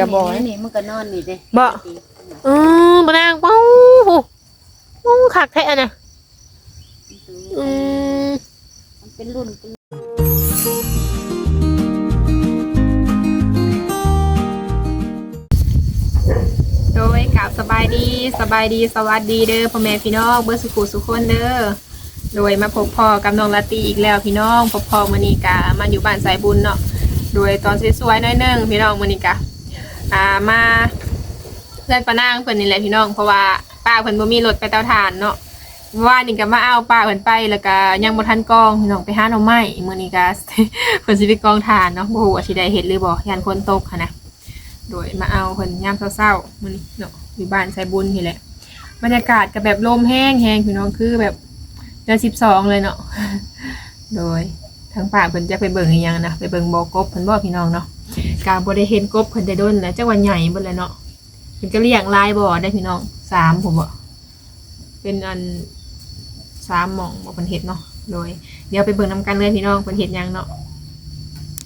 กระบอกนี่นี่มันก็นอนนี่เด้บ่ อืมบนางเป้าโหโอ้คักแท้อะนะอืม มันเป็นรุ่นเป็นโดยกับสบายดีสบายดีสวัสดีเด้อพ่อแม่พี่น้องเบอร์สุขุสุขคนเด้อโดยมาพบพ่อกับน้องลาตรีอีกแล้วพี่น้องพบพ่อมานีกามาอยู่บ้านสายบุญเนาะโดยตอนสวยๆหน้อยหนึงพี่น้องมานีกา อ่ามาเพื่อนปานางเพิ่นนี่แหละพี่น้องเพราะว่าป้าเพิ่นบ่มีรถไปเตาถ่านเนาะว่านี่ก็มาเอาป้าเพิ่นไปแล้วก็ยังบ่ทันกองพี่น้องไปหาหน่อไม้มื้อนี้ก็เพิ่นสิไปกองถ่านเนาะบ่ฮู้ว่าสิได้เฮ็ดหรือบ่ยันฝนตกหันนะโดยมาเอาเพิ่นยามเช้าๆมื้อนี้เนาะอยู่บ้านไซบุญนี่แหละบรรยากาศก็แบบลมแห้งแห้งพี่น้องคือแบบเดือน12เลยเนาะโดยทางป่าเพิ่นจะไปเบิ่งอีหยังนะไปเบิ่งบ่อกบเพิ่นบ่พี่น้องเนาะ กาบ่ได้เห็นกบเพิ่นได้ดนแล้วจักว่าใหญ่เบิดแล้วเนาะเพิ่นก็เลี้ยงหลายบ่อได้พี่น้องสามผมบ่เป็นอันสามหม่องบ่เพิ่นเฮ็ดเนาะโดย เดี๋ยวไปเบิ่งนํกันเลยพี่น้องเพิ่นเฮ็ดหยังเนาะ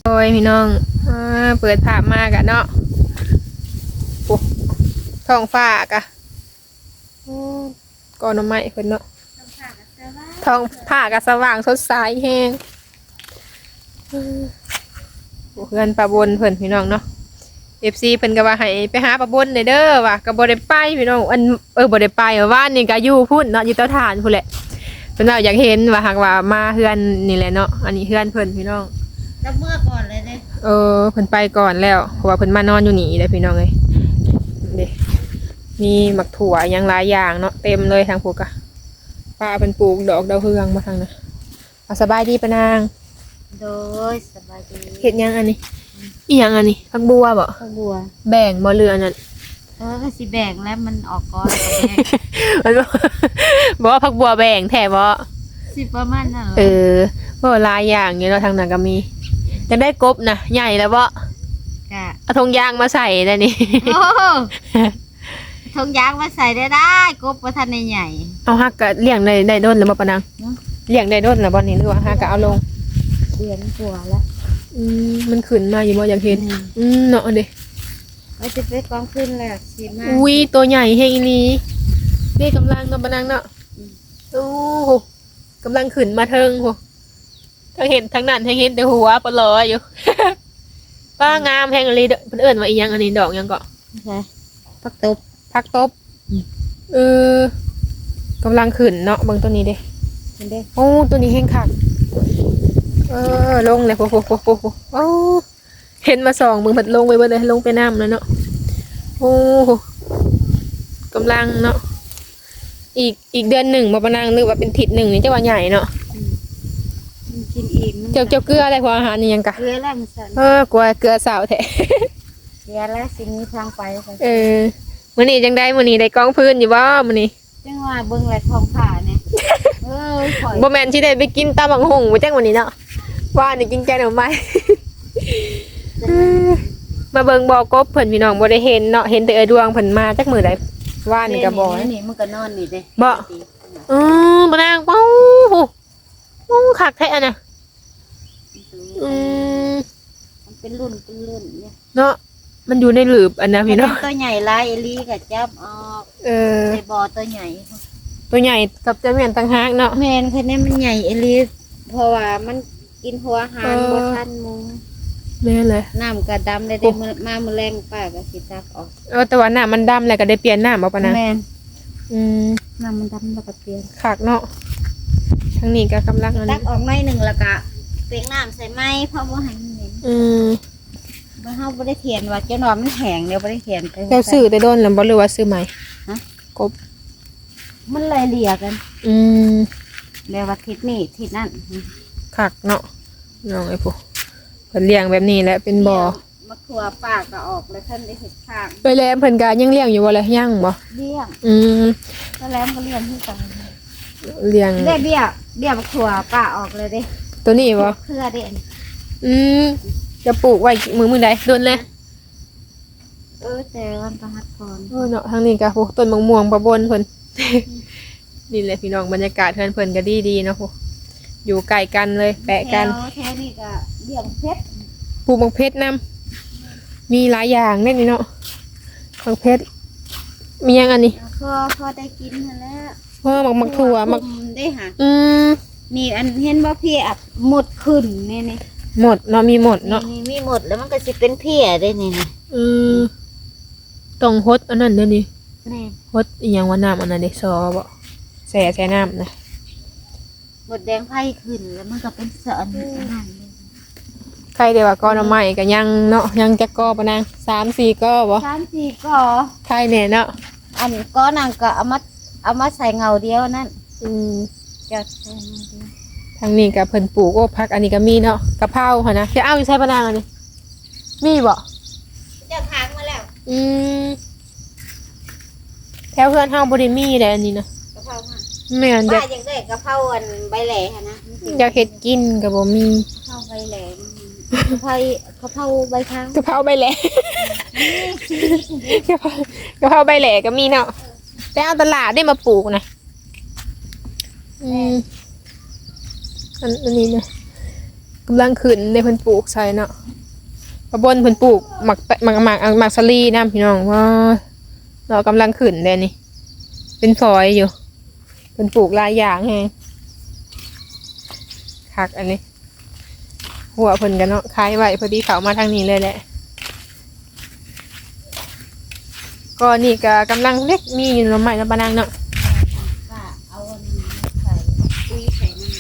โดยพี่น้องอ่าเปิดภาพมากะเนาะโอ้ท้องฟ้ากะอืมก่อนหน่อไม้เพิ่นเนาะท้องผ้ากะสว่างสดใสแฮงอืมโอ้ เพื่อนปลาบนเพิ่นพี่น้องเนาะ FC เพิ่นก็ว่าให้ไปหาปลาบนเด้อเด้อว่ะก็บ่ได้ไปพี่น้องอันเออบ่ได้ไปว่าว่านนี่ก็อยู่พุ่นเนาะอยู่เตาถ่านพุ่นแหละเพิ่นว่าอยากเห็นว่าหากว่ามาเฮือนนี่แหละเนาะอันนี้เฮือนเพิ่นพี่น้องแล้วเมื่อก่อนเลยเด้เออเพิ่นไปก่อนแล้วเพราะว่าเพิ่นมานอนอยู่นี่เด้อพี่น้องเอ้ยเด้มีหมักถั่วหยังหลายอย่างเนาะเต็มเลยทางพวกอะป้าเพิ่นปลูกดอกดาวเรืองมาทางนะเอาสบายดีปะนาง โดยสบายดีเฮ็ดหยังอันนี้อีหยังอันนี้ผักบัวบ่ข้าวบัวแบ่งบ่เรืออันนั้น เออก็สิแบ่งแล้วมันออกก้อนแล้วก็แบ่งมันบ่ บ่ว่าผักบัวแบ่งแท้บ่สิประมาณนั้นเออบ่หลายอย่างอยู่เนาะทางนั้นก็มีจะได้กบนะใหญ่แล้วบ่กะเอาธงยางมาใส่ได้นี่ โอ้ทงยางมาใส่ได้ได้กบประทันในใหญ่ เอาฮักก็เลี้ยงได้ได้ด้นแล้วบ่ปะนางเนาะ เลี้ยงได้ด้นแล้วบ่นี่หรือว่าฮักก็เอาลงเดือนกว่าแล้วอืมมันขึ้นมาอยู่บ่อยากเห็น อืมเนาะเด้ว่าจะไปกองขึ้นแล้วสิมาอุ้ยตัวใหญ่เฮงอีหลีนี่กำลังเนาะบะนางเนาะอืมโอ้โหกำลังขึ้นมาเทิงโหทั้งเห็นทั้งนั้นทั้งเห็นแต่หัวปลอยอยู่ ป้างามแฮงอีหลีเด้อเพิ่นเอิ้นว่าอีหยังอันนี้ดอกหยังก็ใช่พักตบผักตบอืมเออกำลังขึ้นเนาะเบิ่งตัวนี้เด้เห็นเด้โอ้ตัวนี้แห้งคัก เออลงเลยโหโหโหโหโหโอ้เห็นมาสองมึงผัดลงไปเบิดเลยลงไปน้ำแล้วเนาะโอ้โหกำลังเนาะอีกอีกเดือนหนึ่งมาปนางนึกว่าเป็นทิศหนึ่งนี่เจะว่าใหญ่เนาะมันกินอีกมันเจ้าเจ้าเกลืออะไรพออาหารนี่ยังกะเกลือแล้วมันสั่นเออกลัวเกลือสาวแท้เกลือแล้วสิ่งนี้ทางไปค่ะเออมื้อนี้จังได้มื้อนี้ได้กองพื้นอยู่บ่มื้อนี้จังว่าเบิ่งแหละทองผ่าเนี่ยเออข่อยบ่แม่นสิได้ไปกินตำบักหุ่งบ่จังมื้อนี้เนาะ ว่านี่กินแกงหน่อไม้ มาเบิ่งบ่อกบเพิ่นพี่น้องบ่ได้เห็นเนาะเห็นแต่เออดวงเพิ่นมาจักมื้อใดว่านี่ก็บ่นี่นี่มันก็นอนนี่เด้บ่ อืมบ่นางเป้าโหโอ้คักแท้อะนะอืมมันเป็นรุ่นเป็นรุ่นเนี่ยเนาะมันอยู่ในหลืบอันนะพี่น้องตัวใหญ่ลายเอลีกับจับออกเออในบ่อตัวใหญ่ ตัวใหญ่กับเจะแม่นต่างหากเนาะแมนคันนี้มันใหญ่เอลีเพราะว่ามัน กินหัวอาหารเออบ่ทันมุงแม่นเลยน้ำกระดำได้ได้มื้อมามื้อแรงป้าก็สิตักออกเออแต่ว่าน้ามันดำแล้วก็ได้เปลี่ยนน้ำบ่ปะนะแม่นอืมน้ำมันดำแล้วก็เปลี่ยนคักเนาะทางนี้ก็กำลังอันตันี้กออกหน่อยหนึงแล้วก็เปียกน้ำใส่ไม้เพราะว่าให้มันเหม็นอืมบ่เฮาบ่ได้เถียนว่าเจ้าหนอมันแห้งเดี๋ยวบ่ได้เถียนไป เจ้าซื้อแต่โดนแล้วบ่หรือว่าซื้อใหม่ฮะ กบมันเลยเลียกัน อืม แล้วว่าทิศนี้ทิศนั้น คักเนาะน้องไอ้ผู้เพิ่นเลี้ยงแบบนี้แหละเป็นบ่อมะขัวปากก็ออกแล้วท่านได้เห็ดข้างไปแล้วเพิ่นก็ยังเลี้ยงอยู่บ่ล่ะยังบ่เลี้ยงอืมก็แล้วก็เลี้ยงที่กันเลี้ยงได้เบี้ยเบี้ยมะขัวป้าออกเลยเด้ตัวนี้บ่เครือเด่นอืมจะปลูกไว้มือมือใดโดนเลยเออแต่วันประหัดก่อนเออเนาะทางนี้ก็โหต้นมะม่วงประบนเพิ่นนี่แหละพี่น้องบรรยากาศเพิ่นเพิ่นก็ดีดีๆเนาะโห อยู่ใกล้กันเลยแปะกัน แถวแถวนี่ก็เลี้ยงเพชรปลูกมังเพชรนํมีหลายอย่างเด้นี่เนาะของเพชรมียังอันนี้พอพอได้กินหั่นแล้วว่าหมักหมักถั่วหมักคุมได้หาอืมนี่อันเห็นบ่เพียบหมดขึ้นนี่นี่หมดเนาะมีหมดเนาะนี่มีหมดแล้วมันก็สิเป็นเพียได้นี่นี่อืมต้องฮดอันนั้นเด้อนี่นี่ฮดอีหยังว่าน้ำอันนั้นเด้ซอบ่แส่ใส่น้ำนะ หมดแดงไผ่ขึ้นแล้วมันก็เป็นสอนอันนั้นเลยใครเดี๋ยวว่าก้อนเอาใหม่ก็ยังเนาะยังจะกอปะนางสามสี่กอบ่สามสี่ก็ใครเนี่ยเนาะอันก็นางก็เอามาเอามาใส่เงาเดียวนั่นอืมจะใส่เงาเดียวทางนี้กับเพิ่นปลูกโอ้พักอันนี้ก็มีเนาะกะเพราค่ะนะจะเอาอยู่ใช้ปะนางอันนี้มีบ่จะค้างมาแล้วอืมแถวเพื่อนเฮาบ่ได้มีเลยอันนี้นะกะเพราค่ะ แม่นอยาป้ากอยากได้กะเพราอันใบแหล่ค่ะนะอยากเฮ็ดกินก็บ่มีกะเพราใบแหล่กะเพรากะเพราใบค้างกะเพราใบแหล่กะเพรากะเพราใบแหล่ก็มีเนาะแต่เอาตลาดได้มาปลูกนะอืมอันอันนี้นะกำลังขึ้นในเพิ่นปลูกใส่เนาะปะบนเพิ่นปลูกหมักแปะหมักหมักหมักสลีนะพี่น้องว่าเรากำลังขึ้นเด้นี่ เป็นฟอยอยู่ เพิ่นปลูกหลายอย่างแฮงคักอันนี้ หัวเพิ่นกันเนาะคล้ายไว้พอดีเขามาทางนี้เลยแหละ ก็นี่ก็กำลังเล็กมีอยู่หน่อไม้แล้วปะนางเนาะป้าเอาอันนี้ใส่ปุ๋ยใส่มัน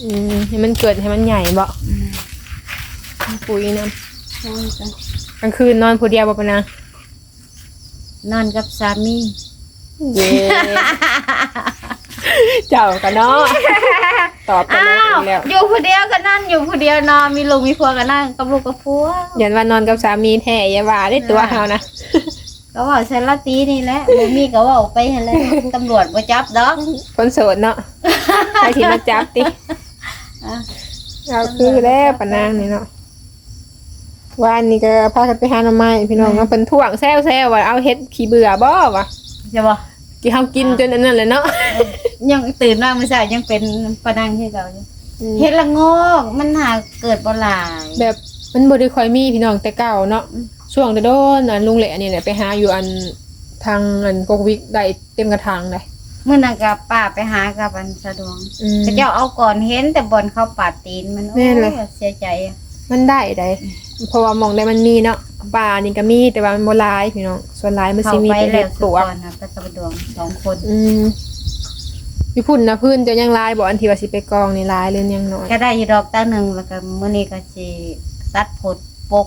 อืมให้มันเกิดให้มันใหญ่บ่ปุ๋ยน้ใช่จ้ะำกลางคืนนอนผู้เดียวบ่ปะนางนอนกับสามี เย้ เจ้ากันเนาะตอบกันอ้าแล้วว อีกแล้วอยู่คนเดียวก็นั่นอยู่คนเดียวนอนมีลูกมีผัวก็นั่งกับลูกกับผัวยันว่านอนกับสามีแท้อย่าว่าได้ตัวเฮานะก็ว่าฉันละตีนี่แหละบ่มีก็เว่าไปหั่นแหละตำรวจบ่จับดอก คนโสดเนาะใครที่มาจับติอะ เราคือแล้วปะนางนี่เนาะวานนี้ก็พากันไปหาหน่อไม้พี่น้องเนาะเพิ่นท่วงแซวๆว่าเอาเฮ็ดขี้เบื่อบ่วะใช่บ่ ที่เฮากินจนอันนั้นเลยเนาะยังตื่นมาเมื่อเช้ายังเป็นปะนังที่เก่าอยู่เฮ็ดละโงกมันหาเกิดบ่หลายแบบมันบ่ได้ค่อยมีพี่น้องแต่เก่าเนาะอืมช่วงโดนๆอันลุงแหละนี่แหละไปหาอยู่อันทางอันกกวิกได้เต็มกระถางเลยมื้อนั้นก็ป้าไปหากับอันสะดวงอืมก็เจ้าเอาก่อนเห็นแต่บ่อนเขาปาดตีนมันโอ้แม่นเลยเสียใจอะมันได้ได้ เพราะว่ามองได้มันมีเนาะป่านี่ก็มีแต่ว่ามันบ่หลายพี่น้องส่วนหลายมันเขาสิมีไปแต่แล้เฮ็วดสุปลวกก่อนนะไปสะดวงสองคนอืมพี่พุ่นนะพื้นจะยังหลายบ่อันที่ว่าสิไปกองนี่หลายหรือยังน้อยก็ได้อยู่ดอกตาหนึ่งแล้วก็มื้อนี้ก็สิตัดผดปก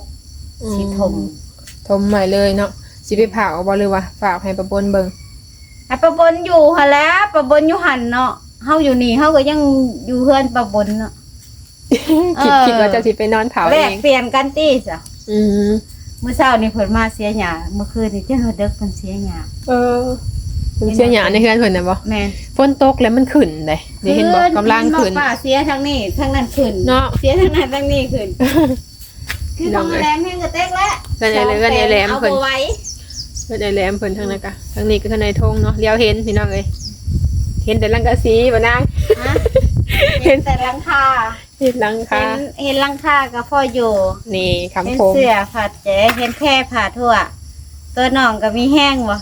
สิทมทมใหม่เลยเนาะสิไปเผาบ่หรือว่าฝากให้ประบนเบิ่งอะประบนอยู่หั่นแหล้วประบนอยู่หั่นเนาะเฮาอยู่นี่เฮาก็ยังอยู่เฮือนประบนเนาะ คิดเออคิดว่าจะสิไปนอนเผาแลเอกงเปลี่ยนกันติซะอืมมื้อเช้านี่เพิ่นมาเสียหยาเมื่อคืนนี่เจ้าเด็กเพิ่นเสียหยาเออเพิ่นเสียหยาในเฮือนเพิ่นน่ะบ่แม่นฝนตกแล้วมันขึ้นเลยเดี๋ยวเห็นบอกกำลังขึ้นป้าเสียทั้งนี้ทั้งนั้นขึ้นเนาะ เสียทั้งนั้นทั้งนี้ขึ้น คือของแรมแห้งกระเต็กแล้วเพิ่นไอ้เรือนไอ้แหลมเอาเพิ่นบ่ไหว้เพิ่นไอ้แหลมเพิ่นทางนั้นกะทางนี้ก็ทางในทงเนาะเลี้ยวเห็นพี่น้องเอ้ยเห็นแต่ลังกะสีบ่นาง ฮะเห็นแต่หลังคา เห็นหลังเห็คานเห็นหลังคากับพ่ออยู่ นี่เห็นคำคมเสื้อผ้าแจ๋เห็นแพร่ผ้าทั่ว ตัวน้องก็มีแห้งบ่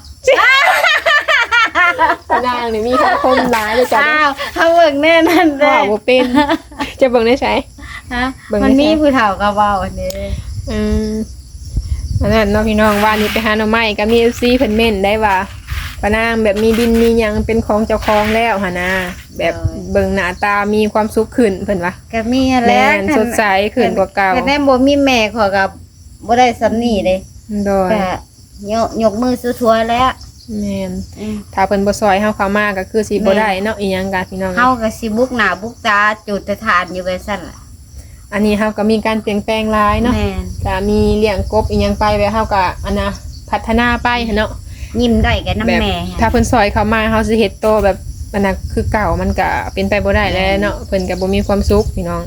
ตานางนี่มีคำคมหลายเลยจ้ะอ้าวเขาเบิ่งแน่นั่นเด้ว่าบ่เป็น จะเบิ่งได้ใช้ ฮะเบิ่งมันมีได้ใช่ ผู้เฒ่าก็เว้าอันนี้อืมอันนั้นเนาะพี่น้องว่านี่ไปหาหน่อไม้ก็มี FC เพิ่นเม่นได้ว่า ปานางแบบมีดินมีหยังเป็นของเจ้าของแล้วหั่นนะแบบเบิ่งหน้าตามีความสุขขึ้นเพิ่นว่าก็มีแหแม่ล้วนสดใสขึ้นกว่าเก่าแต่แน่บ่มีแม่ขอยก็บ่ได้สำนี่เด้โดยก็ยกยกมือสู้ทัวแล้วแม่นอืมถ้าเพิ่นบ่ซอยเฮาเข้ามาก็คือสิแม่บ่ได้เนาะอีหยังกันพี่น้องเฮาก็สิบุกหน้าบุกตาจุดแต่ทานอยู่ไว้ซั่นล่ะอันนี้เฮาก็มีการเปลี่ยนแปลงหลายเนาะ แม่น ก็มีเลี้ยงกบอีหยังไปแบบเฮาก็อันน่ะพัฒนาไปหั้นเนาะ ยิ้มได้กับน้ำแบบแม่ถ้าเพิ่นซอยเข้ามาเฮาสิเฮ็ดโตแบบอันน่ะคือเก่ามันก็เป็นไปบ่ได้แล้วเนาะเพิ่นก็บ่มีความสุขพี่น้อง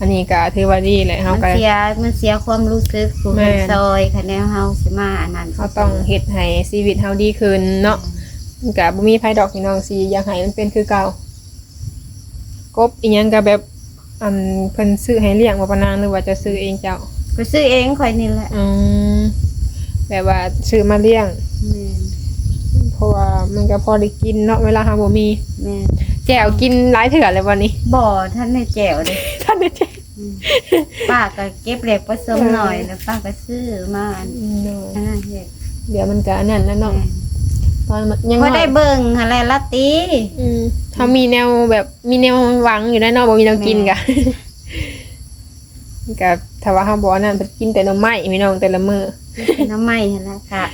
อันนี้ก็ถือว่าดีแหละเฮามันก็เสียมันเสียความรู้สึกผู้แม่เฮ็ดซอยคะแนนเฮาสิมาอันนั้นเฮาต้องเฮ็ดให้ชีวิตเฮาดีขึ้นเนาะมันก็บ่มีไผดอกพี่น้องสิอยากให้มันเป็นคือเก่ากบอีหยังก็แบบอันเพิ่นซื้อให้เลี้ยงบ่ปานางหรือว่าจะซื้อเองเจ้าก็ซื้อเองข่อยนี่แหละอืมแบบว่าซื้อมาเลี้ยงแม่นเพ ราะว่ามันก็พอได้กินเนาะเวลาหาบ่มีแม่นแก้วกินหลายเถื่อเลยวันนี้บ่ท่านได้แจ๋วเลยท่านได้แจ้งอืมป้าก็เก็บเหล็กผสมหน่อยแล้วป้าก็ซื้อมาอันนั้นเฮ็ดเดี๋ยวมันก็อันนั้นแล้วเนาะตอนมันยังพอน้ได้อยเบิ่งอะไรละตีอืมถ้ามีแนวแบบมีแนวหวังอยู่ได้เนาะบ่มีแนวกินกะกับถ้าว่าเฮาบ่อันนั้นเพิ่นกินแต่หน่อไม้พี่น้องแต่ละมื้อน้ำไม้หั่นล่ะค่ะ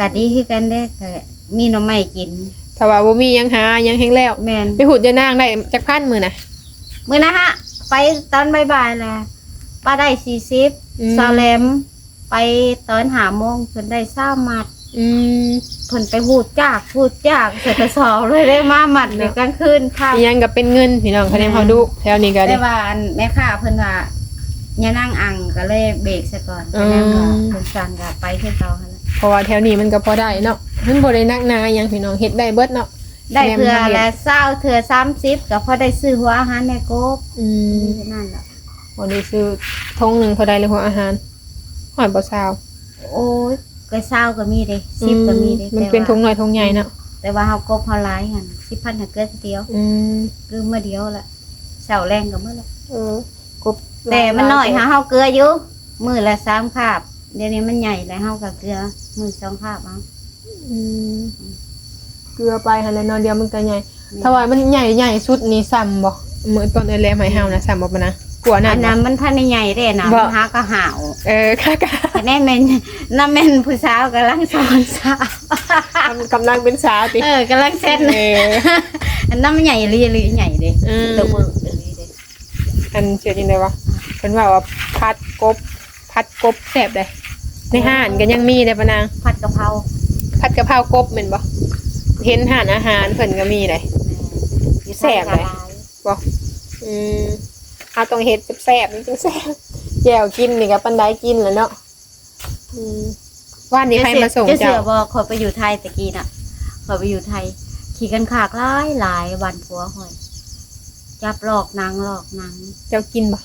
กะดีคือกันเด้ก็มีหน้ำไม้กิน ถ้าว่าบ่มีหยังหาหยังแฮงแล้วแม่นไปหุดยานางได้จักพันมื้อน่ะ มื้อนะฮะ ไปตอนบ่ายๆแหละป้าได้อืม 40ซาเลม ไปตอน5โมงเพิ่นได้20มัดอืมเพิ่นไปหูดจากหูดจากเสร็จกระสอบเลยได้มามัดในกลางคืนค่ะอีหยังก็เป็นเงินพี่น้องคะแนนเฮาดูแถวนี้ก็ได้ได้ว่าอันแม่ค้าเพิ่นว่าอย่านั่งอังก็เลยเบรกซะก่อนอืม แล้วก็เพิ่นสั่งก็ไปคือเก่าหั่นล่ะ เพราะว่าแถวนี้มันก็พอได้เนาะมันบ่ได้นักหนาหยังพี่น้องเฮ็ดได้เบิดเนาะได้เทื่อแม่นบ่เฮ็ดละ20เทื่อ30ก็พอได้ซื้อหัวอาหารแม่กบอืมนี่นั่นล่ะวันนี้ซื้อทงหนึ่งเท่าใดเลยหัวอาหารหอยบ่ซาวโอ้ยก็20ก็มีเด้10ก็มีเด้มันเป็นทงหน่อยทงใหญ่เนาะแต่ว่าเฮากบเฮาหลายหั่น10,000ก็เกิดเดียวอืมคือมื้อเดียวละเช้าแรงก็มื้อละเออกบแต่มันน้อยหาเฮาเกลืออยู่มื้อละ3คาบ เดี๋ยวนี้มันใหญ่แล้วเฮาก็เกลือมื้อสองคาบเอาอืมเกลือไปหั่นแหละเนอนเดียวมันก็ใหญ่ถ้าว่ามันใหญ่ใหญ่สุดนี่ซ้ำบ่เหมือนตอนเอแลใหม่เฮานะซ้ำบ่ปะนะกลัวนั่อันนบ่นั้นมันท่านใหญ่เด้นะบ่มันหาก็หาวเออค่ะกะคะแนนแม่นน้ำแม่นผู้สาวกำลังสอนสาวกำลังเป็นสาวติเออกำลังเซ็ตเอออันนั้นมันใหญ่ลีลีใหญ่เด้อืมตัวมือลีเด้อันเชื่อจริงได้วะเพิ่นว่าว่าพัดกบพัดกบแซ่บได้ ในห้านก็ยังมีได้ปะนางผัดกะเพราผัดกะเพรากบแม่นบ่เห็นห้านอาหารเพิ่นก็มีเลยแซ่บเลยบ่อืมเอาต้องเฮ็ดแซ่บๆนี่จังแซ่บแจ่วกินนี่ก็ปันไดกินแหล้วเนาะอืมว่านนี้ใครมาส่งจะเสืเจ้าอบอกขอยไปอยู่ไทยตะกี้น่ะขอยไปอยู่ไทย ขี่กันขากหลายหลายวันผัวหอยจับหลอกนางหลอกนางเจ้ากินบ่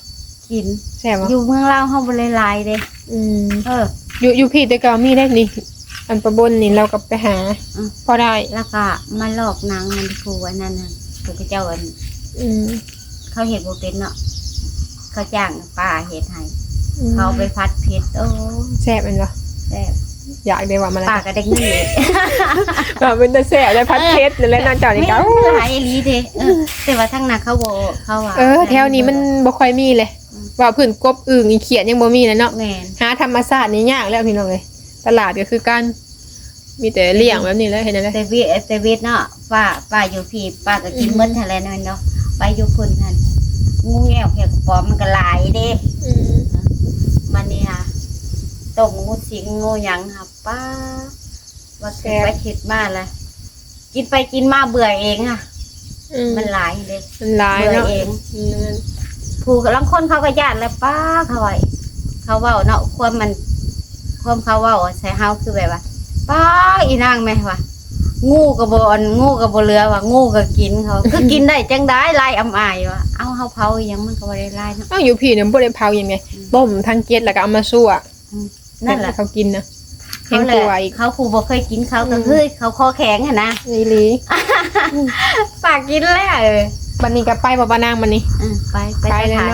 กินแซ่บบ่อยู่เมืองลาวเฮาบ่เลยหลายเด้อืมเออ อยู่อยู่พี่แต่เก่ามีได้นี่ อันประบนนี่เราก็ไปหา อืม พอได้ แล้วก็มาหลอกนางมันครูอันนั้นน่ะครูพระเจ้าอันอืมเขาเห็ดบ่เป็นเนาะเขาจ้างป้าเห็ดให้อืมเขาไปพัดเผ็ดโอ้แซ่บแม่นบ่แซ่บอยากได้ว่ามาแล้วป้าก็ได้เงินเลยว่าเป็นแต่แซ่บได้พัดเพชรนั่นแหละนอนเจ้านี่ก็ไม่หลายอีหลีเด้เออแต่ว่าทั้งนั้นเขาบ่เขาว่า เออ แถวนี้มันบ่ค่อยมีเลยว่าพื้นกบอึ่งอีเขียดยังบ่มีเลยเนาะ แม่นหา ธรรมชาตินี่ยากแล้วพี่น้องเลยตลาดก็คือการมีแต่เลี้ยงแบบนี้แหล้วเห็นไหมแต่เวีแต่เวีเนาะป้าป้าอยู่พี่ป้าก็กินเหมือนทะเลนั่นเนาะไปอยู่พุ่นนั่นงูแง่วเขียวกระป๋อมมันก็หลายเด้อืมมันนี่ค่ะต้มงูสิงงูหยังค่ะป้าว่าคิดไปคิดมาละกินไปกินมาเบื่อเองอะอืมมันหลายเด้มันหลายเบื่อเนาะเองอืมผู้ลังคนเขาก็ญาติแล้วป้าเขาไว้ เขาเว้าเนาะความมัน ความเขาเว้าใส่เฮาคือแบบว่าป้าอีนางแม่ว่างูกระบอนงูกระบเรือว่างูก็กินเขาคือกินได้จังได้ลายอำอายว่ะเอาเฮาเผาอีหยังมันก็บ่ได้ลายเนาะเอ้าอยู่พี่เนี่ยบ่ได้เผายังไงต้มทั้งเกล็ดแล้วก็เอามาซั่วนั่นแหละเขากินนะแห้เขางแหตัวละอีกเขาผู้บ่เคยกินเขาก็อืมคือเขาคอแข็งอะนะนี่ลีฝากกินแล้วเออบัดนี้ก็ไปบ่ปานางบัดนี้อืมไปไปไปเลยถ่าย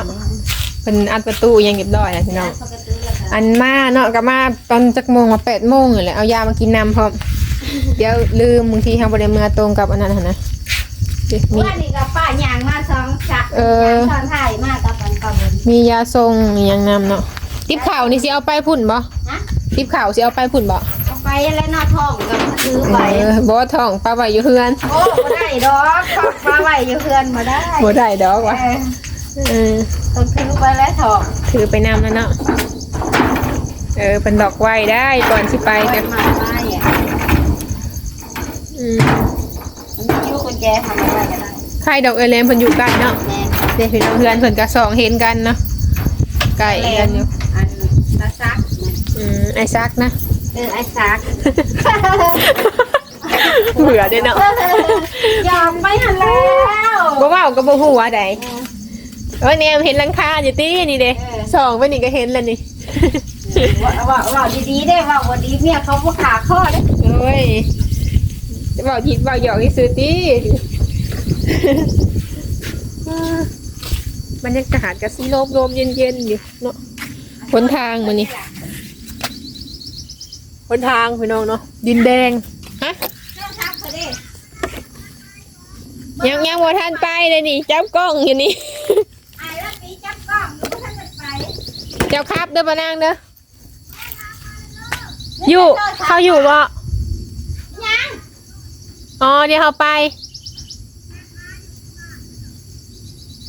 เนาะเลยเพิ่นอัดประตูอิหยังเรียบร้อยแล้วพี่น้องปกติแล้วก็อันมาเนาะก็มาตอนจักโมงมาแปดโมงนี่แหละเอายามากินน้ำพร้อม เดี๋ยวลืมบางทีทางบริเมือตรงกับอันนั้นหั่นนะเดี๋ยวมี ว่านี่ก็ป้าย่างมาสองชักเออ ตอนถ่ายมาตอนก่อนก่อนมียาทรงอหย่างนำเนาะติบข่าวนี่สิเอาไปพุ่นบ่ฮะติบข่าวสิเอาไปพุ่นบ่เอาไปแล้วนอท้องก็ซื้อไปเออบ่ท้องปลาไว้อยู่เฮือนโอ้บ่ได้ดอกฝากมาไว้อยู่เพื่อนมาได้บ่ได้ดอกว่ะเออ เออต้องซื้อไปแล้วท้องถือไปนำแล้วเนาะเออเป็นดอกไว้ได้ก่อนสิไปไปกันมาไว้อะอืมมันมีอยู่กุญแจทำอะไรก็ได้ใครดอกเอเลมเพิ่นอยู่ใกล้เนาะแม่เดี๋ยวพี่น้องเฮือนเพิ่นก็สองเห็นกันเนาะใกล้กันอยู่อันตาซักนะอืมไอ้ซักนะ เออไอ้ซักเบื่อเด้เนาะยอมไปหันแล้วบ่เว้าก็บ่ฮู้ว่าใด โอ้ยเนี่ยเห็นหลังคาอยู่ตีนี่เด้เออสองไปนี่ก็เห็นแล้วนี่ว่าว่าว่าดีๆได้ว่าวันดีเมียเขาบ่ขาข้อเด้โอ้ยจะบอกยิดบอกหยอกที่ซื้อตีบรรยากาศกับสีลมลมเย็นๆอยู่เนาะหนทางมันนี่หนทางพี่น้องเนาะดินแดงฮะเจ้าทักเขาเด้ยังยังว่าท่านไปเลยนี่จับกล้องอยู่นี่ ไอ้ละปีจับกล้องอยู่บ่ทันได้ไป เจ้าครับเด้อปานางเด้ออยู่เขาอยู่บ่ยังอ๋อเดี๋ยวเขาไป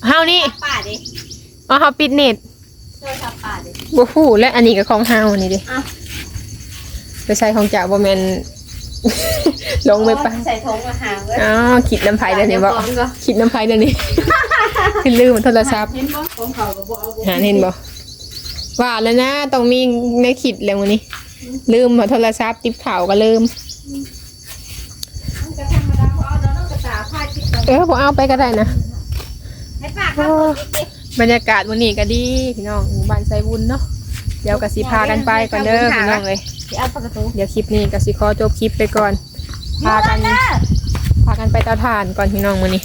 เฮานี่ป้าดิอ๋อเขาปิดเน็ตเจ้าทักป้าดิบ่ฮู้และอันนี้ก็ของเฮานี่เดิอะไปใช้ของจ่าบ่แม่นลงไปปะใส่ถุงมาหาเว้ยอ๋อคิดน้ำไผ่เดี๋ยวนี้บ่เดี๋ยวก่อนก็คิดน้ำไผ่เดี๋ยวนี้คือลืมโทรศัพท์เห็นบ่ของเขาก็บ่เอาบ่หาเห็นบ่ ว่าแล้วนะต้องมีในคิดแล้วมื้อนี้ ลืมโทรศัพท์ติบข่าวก็ลืม มันก็ธรรมดาเพราะเอาดอกน้องกระตาพาดคิดก่อนเออบ่เอาไปก็ได้นะ ให้ป้าครับดิบรรยากาศวันนี้ก็ดีพี่น้องหมู่บ้านไซบุญเนาะเดี๋ยวก็สิพากันไปก่อนเด้อพี่น้องเลยสิเอาประตูเดี๋ยวคลิปนี้ก็สิขอจบคลิปไปก่อน พากัน พากันไปเตาถ่านก่อนพี่น้องมื้อนี้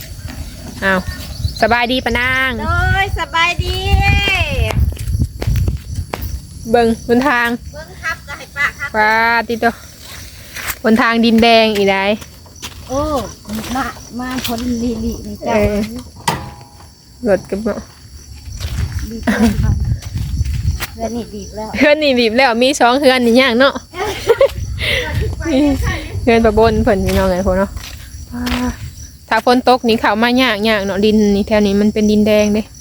อ้าวสบายดีปะนาง โดยสบายดี เบิ่งบนทางเบิ้งครับก็ให้ป้าครับ ว้าติโตบนทางดินแดงอีได้ โอ้ มา มาพ้นลีลีนี่จ้ะเออ รถกับเนาะบีบเลยค่ะเพื่อนนี่บีบแล้ว เฮือนนี่บีบแล้วมีสองเฮือนนี่ย่างเนาะเฮือนประบนเพิ่นพี่น้องไงพวกเนาะว้าถ้าฝนตกนี่เข้ามาย่างย่างเนาะดินนี่แถวนี้มันเป็นดินแดงเด้เ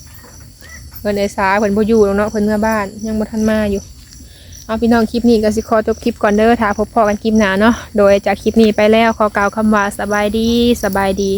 พิ่นไอ้สาเพิ่นบ่อยู่แล้วเนาะเพิ่นเมื่อบ้านยังบ่ทันมาอยู่ เอาพี่น้องคลิปนี้ก็สิขอจบคลิปก่อนเด้อถ้าพบพอกันคลิปหน้าเนาะโดยจากคลิปนี้ไปแล้วขอกล่าวคำว่าสบายดีสบายดี